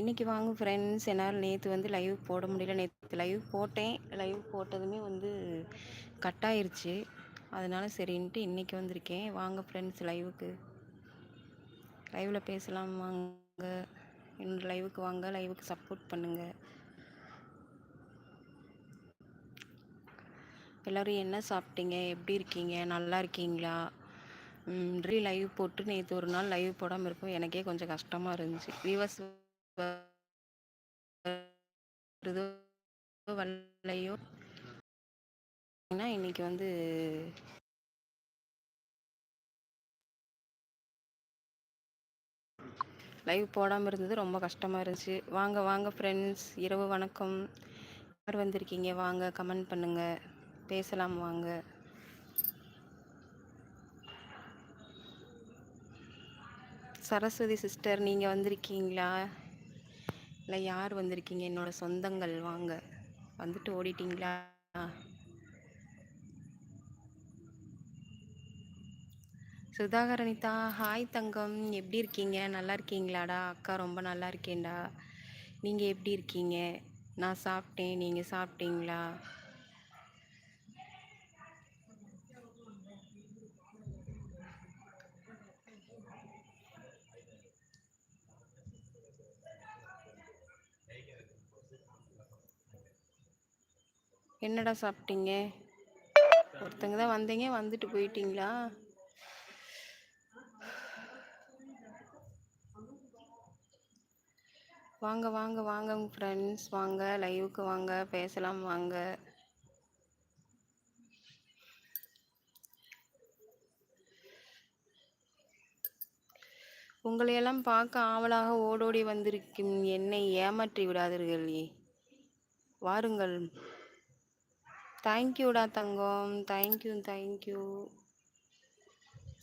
இன்றைக்கி வாங்க ஃப்ரெண்ட்ஸ் என்னால் நேற்று வந்து லைவ் போட முடியல. நேற்று லைவ் போட்டேன். லைவ் போட்டதுமே வந்து கட் ஆயிடுச்சு அதனால சரின்ட்டு இன்றைக்கி வந்திருக்கேன். வாங்க ஃப்ரெண்ட்ஸ் லைவுக்கு லைவில் பேசலாம் வாங்க. என்னோட லைவுக்கு வாங்க. லைவுக்கு சப்போர்ட் பண்ணுங்கள் எல்லோரும் என்ன சாப்பிட்டீங்க? எப்படி இருக்கீங்க? நல்லா இருக்கீங்களா? ரீ லைவ் போட்டு நேற்று ஒரு நாள் லைவ் போடாமல் இருக்கும் எனக்கே கொஞ்சம் கஷ்டமாக இருந்துச்சு. வியூவர்ஸ் வரலையோ இன்னைக்கு வந்து லைவ் போடாமல் இருந்தது ரொம்ப கஷ்டமாக இருந்துச்சு. வாங்க வாங்க ஃப்ரெண்ட்ஸ் இரவு வணக்கம். யார் வந்திருக்கீங்க? வாங்க கமெண்ட் பண்ணுங்கள் பேசலாம் வாங்க. சரஸ்வதி சிஸ்டர் நீங்கள் வந்திருக்கீங்களா? இல்லை யார் வந்திருக்கீங்க? என்னோடய சொந்தங்கள் வாங்க. வந்துட்டு ஓடிட்டீங்களா? அனிதா ஹாய் தங்கம். எப்படி இருக்கீங்க? நல்லா இருக்கீங்களாடா? அக்கா ரொம்ப நல்லா இருக்கேன்டா. நீங்கள் எப்படி இருக்கீங்க? நான் சாப்பிட்டேன். நீங்கள் சாப்பிட்டீங்களா? என்னடா சாப்பிட்டீங்க? ஒருத்தங்க தான் வந்தீங்க வந்துட்டு போயிட்டீங்களா? வாங்க வாங்க வாங்க ஃப்ரெண்ட்ஸ் வாங்க லைவுக்கு வாங்க பேசலாம் வாங்க. உங்களையெல்லாம் பார்க்க ஆவலாக ஓடோடி வந்திருக்கும். என்னை ஏமாற்றி விடாதீர்கள். வாருங்கள். தேங்க்யூடா தங்கம் தேங்க்யூ தேங்க்யூ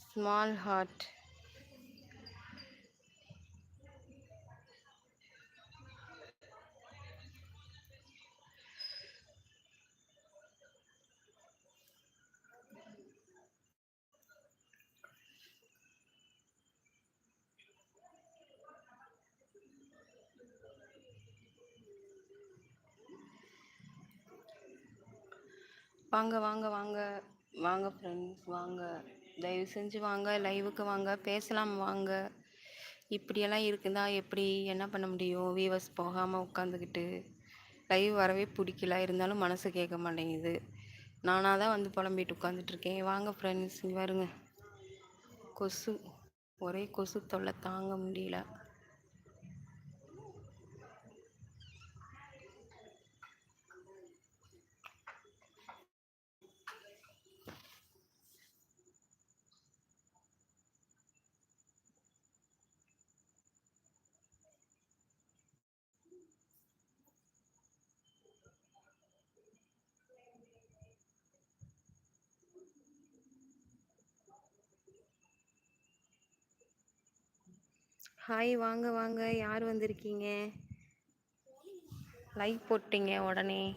ஸ்மால் ஹார்ட் வாங்க வாங்க வாங்க. வாங்க ஃப்ரெண்ட்ஸ் வாங்க. தயவு செஞ்சு வாங்க லைவுக்கு வாங்க பேசலாம் வாங்க. இப்படியெல்லாம் இருக்குதா எப்படி என்ன பண்ண முடியும்? வீவர்ஸ் போகாமல் உட்காந்துக்கிட்டு லைவ் வரவே பிடிக்கல. இருந்தாலும் மனசு கேட்க மாட்டேங்குது. நானாக தான் வந்து புலம்பிட்டு உட்காந்துட்ருக்கேன் வாங்க ஃப்ரெண்ட்ஸ் வருங்க கொசு ஒரே கொசு தொல்லை தாங்க முடியல. ஹாய் வாங்க வாங்க. யார் வந்திருக்கீங்க? லைக் போட்டீங்க உடனே.